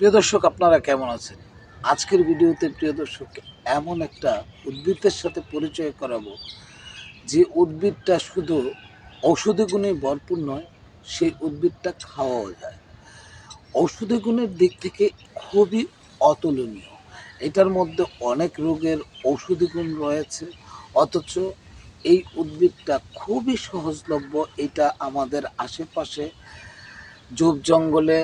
প্রিয় দর্শক, আপনারা কেমন আছেন? আজকের ভিডিওতে প্রিয় দর্শক এমন একটা উদ্ভিদের সাথে পরিচয় করাবো, যে উদ্ভিদটা শুধু ঔষধি গুণে ভরপুর নয়, সেই উদ্ভিদটা খাওয়াও যায়। ঔষধি গুণের দিক থেকে খুবই অতুলনীয়। এটার মধ্যে অনেক রোগের ঔষধি গুণ রয়েছে, অথচ এই উদ্ভিদটা খুবই সহজলভ্য। এটা আমাদের আশেপাশে ঝোপ জঙ্গলে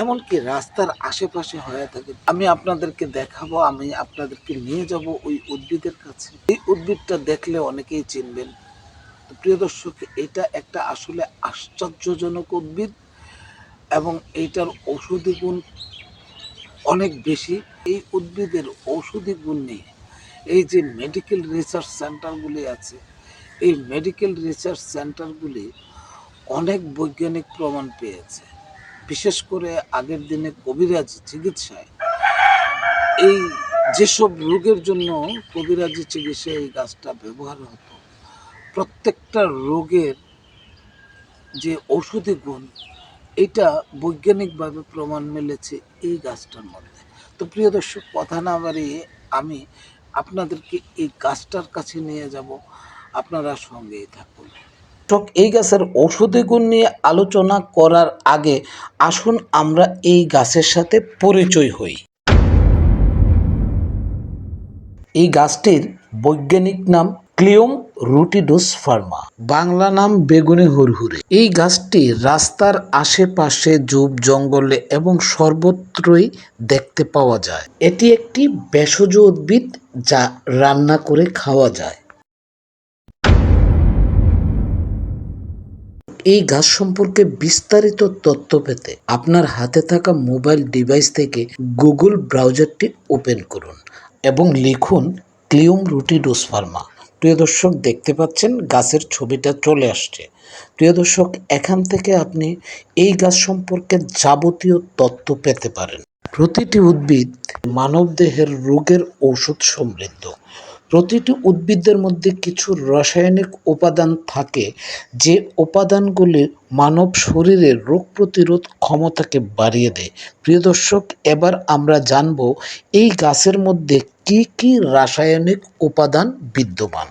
এমনকি রাস্তার আশেপাশে হয়ে থাকে। আমি আপনাদেরকে দেখাবো, আমি আপনাদেরকে নিয়ে যাব ওই উদ্ভিদের কাছে। এই উদ্ভিদটা দেখলে অনেকেই চিনবেন। প্রিয় দর্শক, এটা একটা আসলে আশ্চর্যজনক উদ্ভিদ এবং এইটার ঔষধি গুণ অনেক বেশি। এই উদ্ভিদের ঔষধি গুণ নিয়ে এই যে মেডিকেল রিসার্চ সেন্টারগুলি আছে, এই মেডিকেল রিসার্চ সেন্টারগুলি অনেক বৈজ্ঞানিক প্রমাণ পেয়েছে। বিশেষ করে আগের দিনে কবিরাজি চিকিৎসায়, এই যেসব রোগের জন্য কবিরাজি চিকিৎসায় এই গাছটা ব্যবহার হতো, প্রত্যেকটা রোগের যে ঔষধি গুণ, এটা বৈজ্ঞানিকভাবে প্রমাণ মিলেছে এই গাছটার মধ্যে। তো প্রিয় দর্শক, কথা না বাড়িয়ে আমি আপনাদেরকে এই গাছটার কাছে নিয়ে যাব। আপনারা সঙ্গেই থাকুন। দর্শক এই গাছের ঔষধি গুণ নিয়ে আলোচনা করার আগে আসুন আমরা এই গাছের সাথে পরিচয় হই। এই গাছটির বৈজ্ঞানিক নাম ক্লিওম রুটিডোস ফার্মা। বাংলা নাম বেগুনি হুরহুরে। এই গাছটি রাস্তার আশেপাশে জুব জঙ্গলে এবং সর্বত্রই দেখতে পাওয়া যায়। এটি একটি ভেষজ উদ্ভিদ যা রান্না করে খাওয়া যায়। এই গাছ সম্পর্কে বিস্তারিত তথ্য পেতে আপনার হাতে থাকা মোবাইল ডিভাইস থেকে গুগল ব্রাউজারটি ওপেন করুন এবং লিখুন ক্লিউম রুটিডোস ফার্মা। প্রিয় দর্শক, দেখতে পাচ্ছেন গাছের ছবিটা চলে আসছে। প্রিয় দর্শক, এখান থেকে আপনি এই গাছ সম্পর্কে যাবতীয় তথ্য পেতে পারেন। প্রতিটি উদ্ভিদ মানবদেহের রোগের ঔষধ সমৃদ্ধ। প্রতিটি উদ্ভিদের মধ্যে কিছু রাসায়নিক উপাদান থাকে যে উপাদানগুলি মানব শরীরের রোগ প্রতিরোধ ক্ষমতাকে বাড়িয়ে দেয়। প্রিয় দর্শক, এবার আমরা জানব এই গাছের মধ্যে কি কি রাসায়নিক উপাদান বিদ্যমান।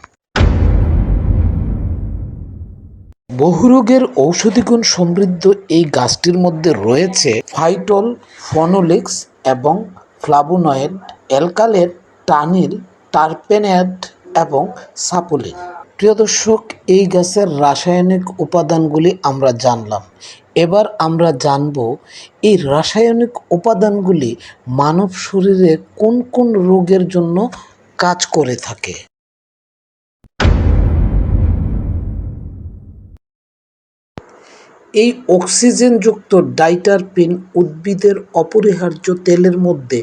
বহু রোগের ঔষধি সমৃদ্ধ এই গাছটির মধ্যে রয়েছে ফাইটল, ফনোলিক্স এবং ফ্লাভোনয়েড অ্যালকালেট টানিল টারপেনেট এবং সাপুলিন প্রিয় দর্শক, এই গাছের রাসায়নিক উপাদানগুলি আমরা জানলাম। এবার আমরা জানব, এই রাসায়নিক উপাদানগুলি মানব শরীরে কোন কোন রোগের জন্য কাজ করে থাকে? এই অক্সিজেনযুক্ত ডাইটারপিন উদ্ভিদের অপরিহার্য তেলের মধ্যে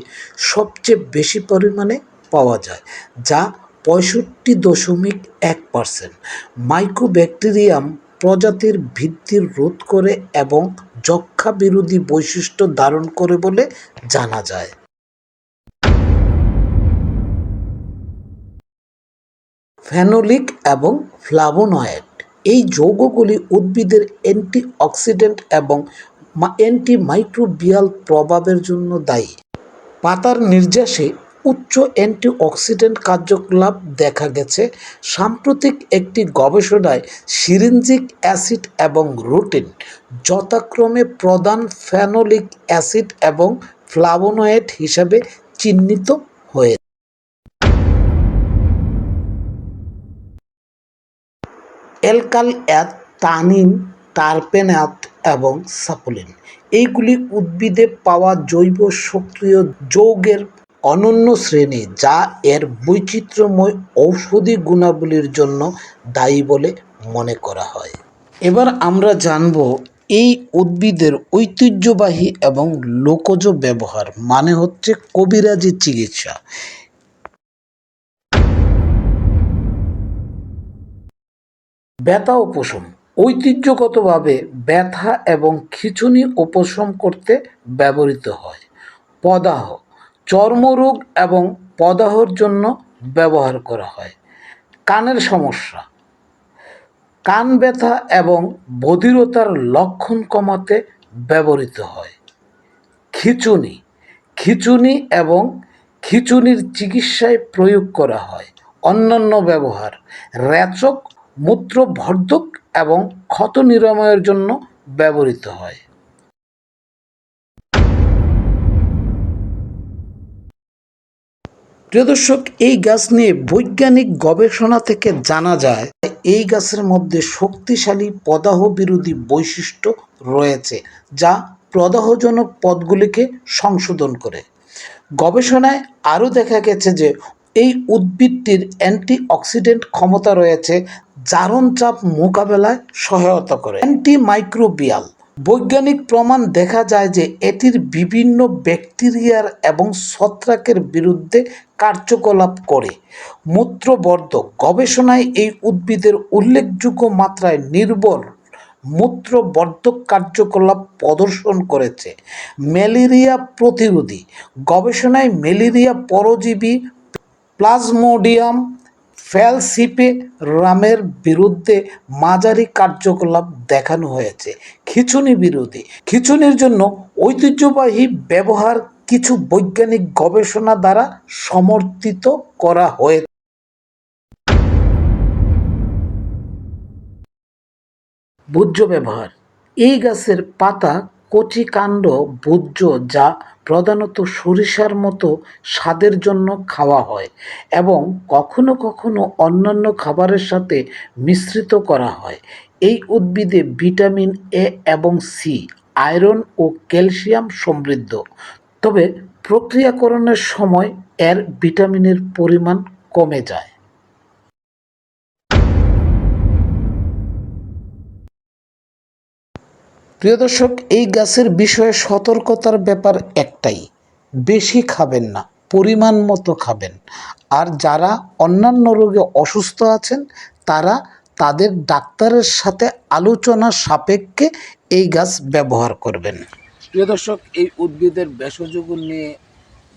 সবচেয়ে বেশি পরিমাণে পাওয়া যায়, যা পঁয়ষট্টি দশমিক এক পার্সেন্ট মাইক্রোব্যাকটেরিয়াম প্রজাতির ভিত্তির রোধ করে এবং যক্ষা বিরোধী বৈশিষ্ট্য ধারণ করে বলে জানা যায়। ফেনোলিক এবং ফ্লাভোনয়েড, এই যৌগগুলি উদ্ভিদের অ্যান্টিঅক্সিডেন্ট এবং অ্যান্টি মাইক্রোবিয়াল প্রভাবের জন্য দায়ী। পাতার নির্যাসে উচ্চ অ্যান্টিঅক্সিডেন্ট কার্যকলাপ দেখা গেছে। সাম্প্রতিক একটি গবেষণায় সিরিঞ্জিক অ্যাসিড এবং রুটিন, যথাক্রমে প্রধান ফ্যানোলিক অ্যাসিড এবং ফ্লাভোনয়েড হিসাবে চিহ্নিত হয়ে অ্যালকাল অ্যাথ টানিন টারপেনাথ এবং সাপুলিন। এইগুলি উদ্ভিদে পাওয়া জৈব সক্রিয় যৌগের অনন্য শ্রেণি যা এর বৈচিত্র্যময় ঔষধি গুণাবলীর জন্য দায়ী বলে মনে করা হয়। এবার আমরা জানব এই উদ্ভিদের ঐতিহ্যবাহী এবং লোকজ ব্যবহার মানে হচ্ছে কবিরাজি চিকিৎসা। ব্যথা উপশম, ঐতিহ্যগতভাবে ব্যথা এবং খিঁচুনি উপশম করতে ব্যবহৃত হয়। পদাহ চর্মরোগ এবং পদাহর জন্য ব্যবহার করা হয়। কানের সমস্যা। কান ব্যথা এবং বধিরতার লক্ষণ কমাতে ব্যবহৃত হয়। খিচুনি। খিচুনি এবং খিচুনির চিকিৎসায় প্রয়োগ করা হয়। অন্যান্য ব্যবহার। রেচক মূত্রবর্ধক এবং ক্ষত নিরাময়ের জন্য ব্যবহৃত হয়। প্রিয় দর্শক, এই গাছ নিয়ে বৈজ্ঞানিক গবেষণা থেকে জানা যায়, এই গাছের মধ্যে শক্তিশালী প্রদাহ বিরোধী বৈশিষ্ট্য রয়েছে, যা প্রদাহজনক পথগুলিকে সংশোধন করে। গবেষণায় আরও দেখা গেছে যে, এই উদ্ভিদটির অ্যান্টিঅক্সিডেন্ট ক্ষমতা রয়েছে জারণ চাপ মোকাবেলায় সহায়তা করে। অ্যান্টি মাইক্রোবিয়াল বৈজ্ঞানিক প্রমাণ দেখা যায় যে, এটির বিভিন্ন ব্যাকটেরিয়ার এবং ছত্রাকের বিরুদ্ধে কার্যকলাপ করে। মূত্রবর্ধক গবেষণায় এই উদ্ভিদের উল্লেখযোগ্য মাত্রায় নির্ভর মূত্রবর্ধক কার্যকলাপ প্রদর্শন করেছে ম্যালেরিয়া প্রতিরোধী। গবেষণায় ম্যালেরিয়া পরজীবী প্লাজমোডিয়াম ফ্যালসিপে রামের বিরুদ্ধে মাঝারি কার্যকলাপ দেখানো হয়েছে। খিচুনি বিরোধী। খিচুনির জন্য ঐতিহ্যবাহী ব্যবহার কিছু বৈজ্ঞানিক গবেষণা দ্বারা সমর্থিত করা হয়ে ভোজ্য ব্যবহার। এই গাছের পাতা কচি কাণ্ড ভোজ্য যা প্রধানত সরিষার মতো স্বাদের জন্য খাওয়া হয় এবং কখনো কখনো অন্যান্য খাবারের সাথে মিশ্রিত করা হয়। এই উদ্ভিদে ভিটামিন এ এবং সি, আয়রন ও ক্যালসিয়াম সমৃদ্ধ। তবে প্রক্রিয়াকরণের সময় এর ভিটামিনের পরিমাণ কমে যায়। প্রিয় দর্শক, এই গাছের বিষয়ে সতর্কতার ব্যাপার একটাই, বেশি খাবেন না, পরিমাণ মতো খাবেন। আর যারা অন্যান্য রোগে অসুস্থ আছেন, তারা তাদের ডাক্তারের সাথে আলোচনা সাপেক্ষে এই গাছ ব্যবহার করবেন। প্রিয় দর্শক, এই উদ্ভিদের ভেষজ গুণ নিয়ে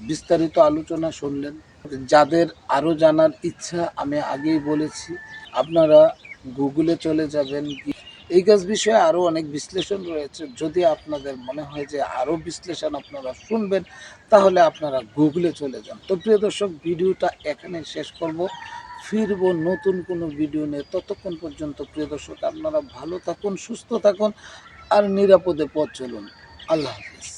বিস্তারিত আলোচনা শুনলেন। যাদের আরও জানার ইচ্ছা, আমি আগেই বলেছি, আপনারা গুগলে চলে যাবেন। এই গাছ বিষয়ে আরও অনেক বিশ্লেষণ রয়েছে। যদি আপনাদের মনে হয় যে আরও বিশ্লেষণ আপনারা শুনবেন, তাহলে আপনারা গুগলে চলে যান। তো প্রিয় দর্শক, ভিডিওটা এখানে শেষ করব। ফিরবো নতুন কোনো ভিডিও নিয়ে ততক্ষণ পর্যন্ত। প্রিয় দর্শক, আপনারা ভালো থাকুন, সুস্থ থাকুন, আর নিরাপদে পথ চলুন। আল্লাহ হাফিজ